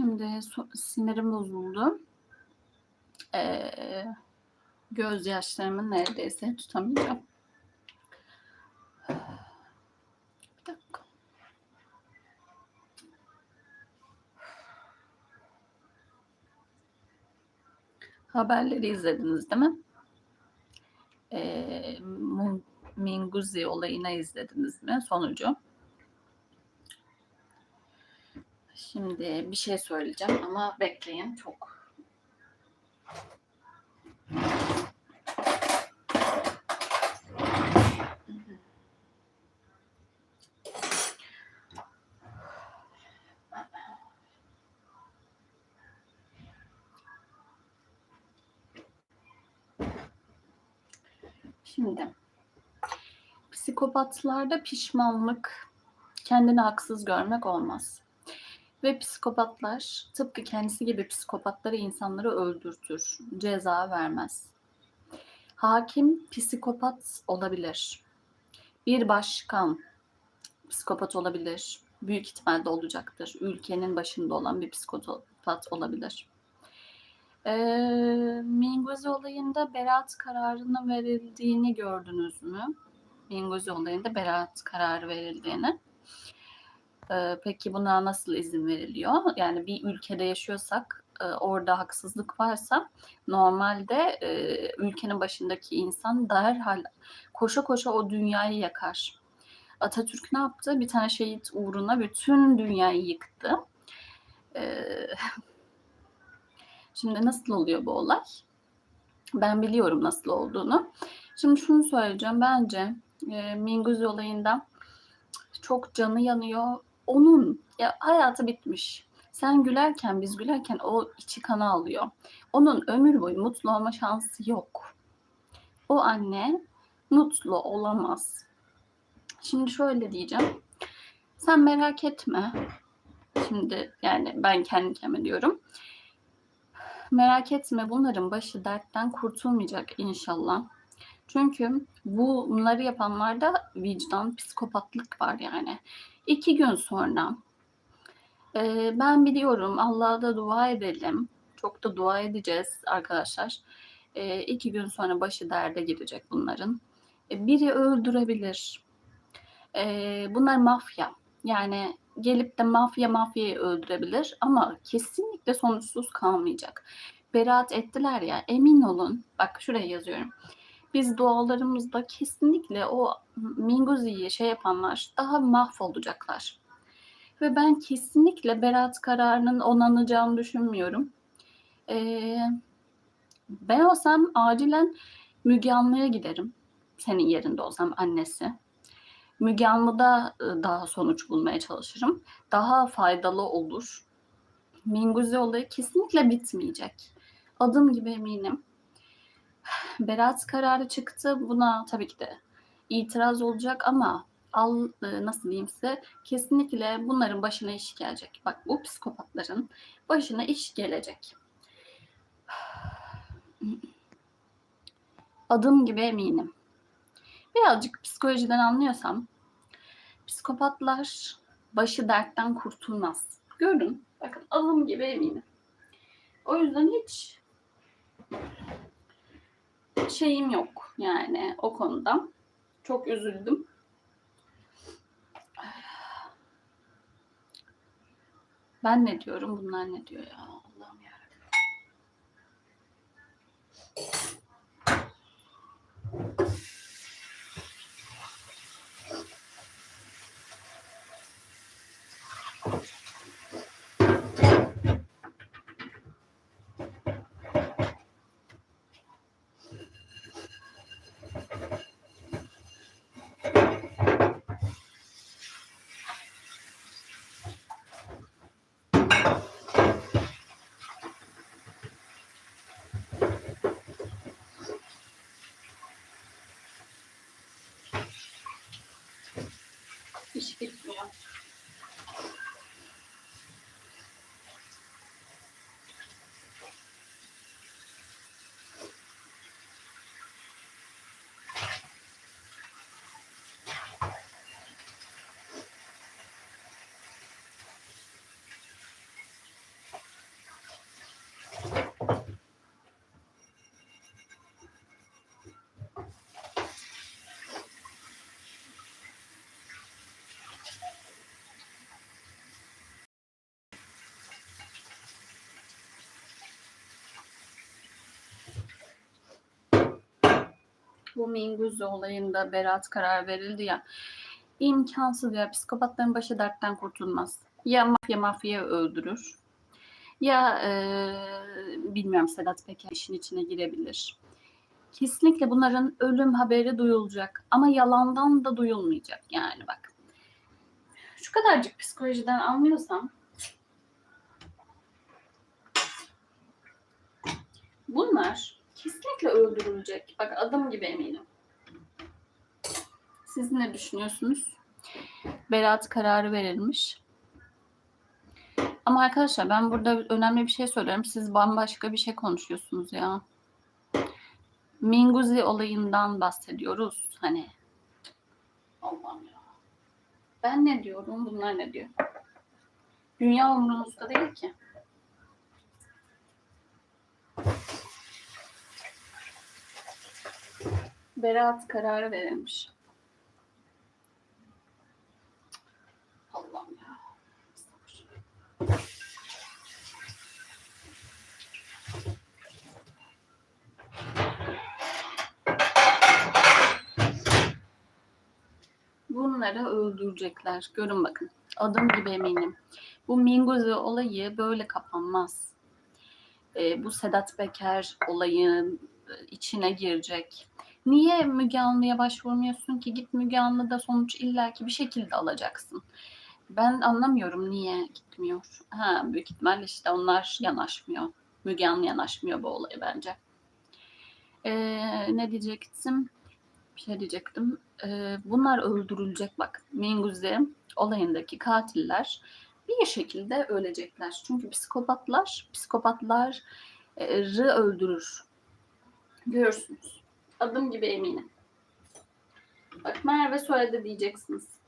Şimdi sinirim bozuldu. Ee, gözyaşlarımı neredeyse tutamayacağım. Bir dakika. Haberleri izlediniz değil mi? Ee, Minguzi olayını izlediniz mi? Sonucu. Şimdi bir şey söyleyeceğim ama bekleyin çok. Şimdi psikopatlarda pişmanlık, kendini haksız görmek olmaz. Ve psikopatlar tıpkı kendisi gibi psikopatları insanları öldürtür, ceza vermez. Hakim psikopat olabilir. Bir başkan psikopat olabilir. Büyük ihtimalle olacaktır. Ülkenin başında olan bir psikopat olabilir. Ee, Minguzi olayında beraat kararının verildiğini gördünüz mü? Minguzi olayında beraat kararı verildiğini. Ee, peki buna nasıl izin veriliyor? Yani bir ülkede yaşıyorsak e, orada haksızlık varsa normalde e, ülkenin başındaki insan derhal koşa koşa o dünyayı yakar. Atatürk ne yaptı? Bir tane şehit uğruna bütün dünyayı yıktı. Ee, Şimdi nasıl oluyor bu olay? Ben biliyorum nasıl olduğunu. Şimdi şunu söyleyeceğim. Bence e, Minguzi olayında çok canı yanıyor. Onun ya hayatı bitmiş. Sen gülerken biz gülerken o içi kana alıyor. Onun ömür boyu mutlu olma şansı yok. O anne mutlu olamaz. Şimdi şöyle diyeceğim. Sen merak etme. Şimdi yani ben kendi kendime diyorum. Merak etme bunların başı dertten kurtulmayacak inşallah. Çünkü bu bunları yapanlarda vicdan, psikopatlık var yani. İki gün sonra e, ben biliyorum Allah'a da dua edelim. Çok da dua edeceğiz arkadaşlar. E, iki gün sonra başı derde girecek bunların. E, biri öldürebilir. E, bunlar mafya. Yani gelip de mafya mafyayı öldürebilir ama kesinlikle sonuçsuz kalmayacak. Beraat ettiler ya emin olun bak şuraya yazıyorum. Biz dualarımızda kesinlikle o Minguzi'yi şey yapanlar daha mahvolacaklar. Ve ben kesinlikle beraat kararının onanacağını düşünmüyorum. Ee, ben olsam acilen Müge Anlı'ya giderim. Senin yerinde olsam annesi. Müge Anlı'da ıı, daha sonuç bulmaya çalışırım. Daha faydalı olur. Minguzi olayı kesinlikle bitmeyecek. Adım gibi eminim. Berat kararı çıktı. Buna tabii ki de itiraz olacak ama al ıı, nasıl diyeyim size kesinlikle bunların başına iş gelecek. Bak bu psikopatların başına iş gelecek. Adım gibi eminim birazcık psikolojiden anlıyorsam psikopatlar başı dertten kurtulmaz. Görün. Bakın alım gibi eminim. O yüzden hiç şeyim yok yani o konuda. Çok üzüldüm. Ben ne diyorum bunlar ne diyor ya Allah'ım ya. Bu Minguzzi olayında Berat karar verildi ya. imkansız ya. Psikopatların başı dertten kurtulmaz. Ya mafya mafya öldürür. Ya e, bilmiyorum Sedat Peker işin içine girebilir. Kesinlikle bunların ölüm haberi duyulacak. Ama yalandan da duyulmayacak yani bak. Şu kadarcık psikolojiden anlıyorsam bunlar kesinlikle öldürülecek. Bak adım gibi eminim. Siz ne düşünüyorsunuz? Berat kararı verilmiş. Ama arkadaşlar ben burada önemli bir şey söylüyorum. Siz bambaşka bir şey konuşuyorsunuz ya. Minguzi olayından bahsediyoruz. Hani Allah'ım ya. Ben ne diyorum? Bunlar ne diyor? Dünya umurumuzda değil ki. Beraat kararı verilmiş. Allah'ım ya. Bunları öldürecekler. Görün bakın. Adım gibi eminim. Bu Minguzi olayı böyle kapanmaz. Ee, bu Sedat Peker olayın içine girecek. Niye Müge Anlı'ya başvurmuyorsun ki? Git Müge Anlı'da sonuç illaki bir şekilde alacaksın. Ben anlamıyorum niye gitmiyor. Ha büyük ihtimalle işte onlar yanaşmıyor. Müge Anlı yanaşmıyor bu olaya bence. Ee, ne diyecektim? Bir şey diyecektim. Ee, bunlar öldürülecek bak. Minguzi olayındaki katiller bir şekilde ölecekler. Çünkü psikopatlar, psikopatları öldürür. Görürsünüz. Adım gibi eminim. Bak Merve söyledi diyeceksiniz.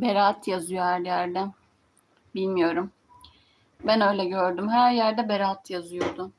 Berat yazıyor her yerde. Bilmiyorum. Ben öyle gördüm. Her yerde Berat yazıyordu.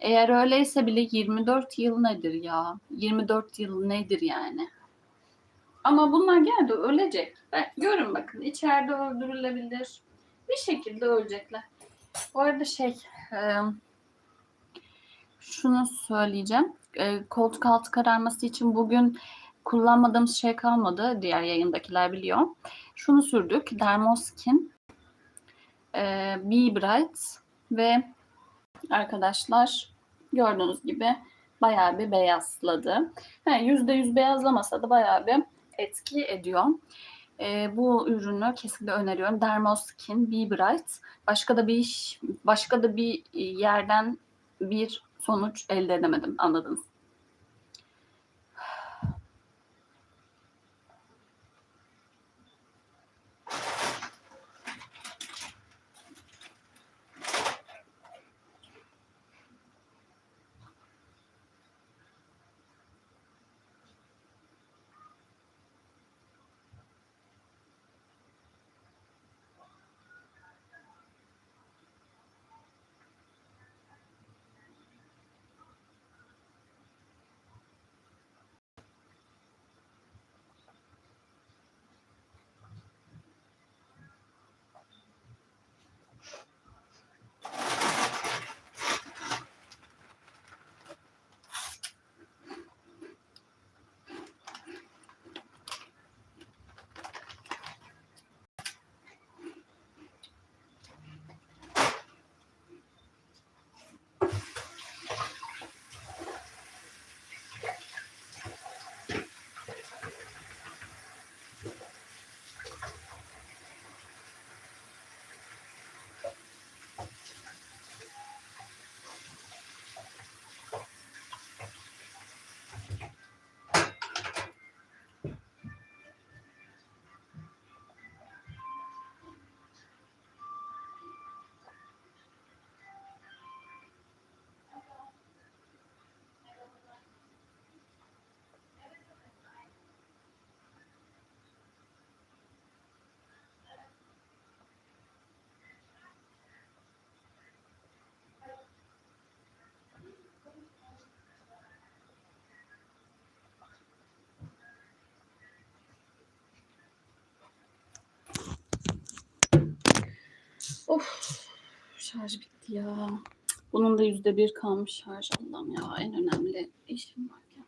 Eğer öyleyse bile 24 yıl nedir ya? 24 yıl nedir yani? Ama bunlar geldi ölecek. Ben, görün bakın içeride öldürülebilir. Bir şekilde ölecekler. Bu arada şey e, şunu söyleyeceğim. E, koltuk altı kararması için bugün kullanmadığımız şey kalmadı. Diğer yayındakiler biliyor. Şunu sürdük. Dermoskin, e, Be Bright ve arkadaşlar gördüğünüz gibi bayağı bir beyazladı. Yüzde yüz beyazlamasa da bayağı bir etki ediyor. E, bu ürünü kesinlikle öneriyorum. Dermoskin Be Bright. Başka da bir iş, başka da bir yerden bir sonuç elde edemedim. Anladınız? Of şarj bitti ya. Bunun da yüzde bir kalmış şarj Allah'ım ya. En önemli işim varken.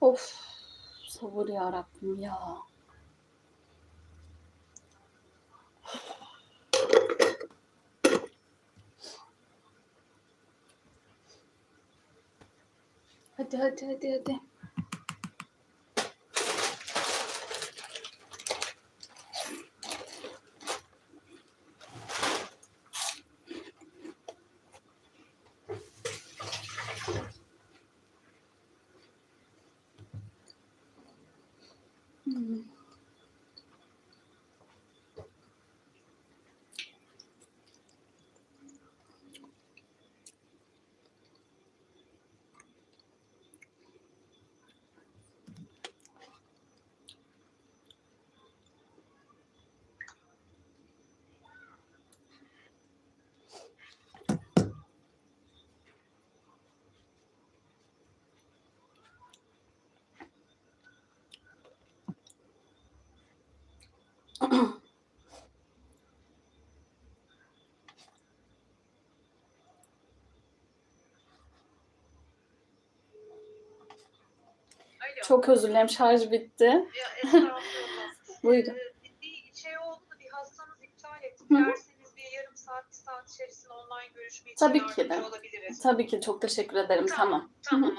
Of sabır ya Rabbim ya. 对对对对。Çok özür dilerim şarj bitti. Buyurun. Ee, bir şey oldu da bir hastanız iptal etti. Hı hı. Dilerseniz bir yarım saat, bir saat içerisinde online görüşme için Tabii ki de. olabiliriz. Tabii ki çok teşekkür ederim. Tamam. Tamam o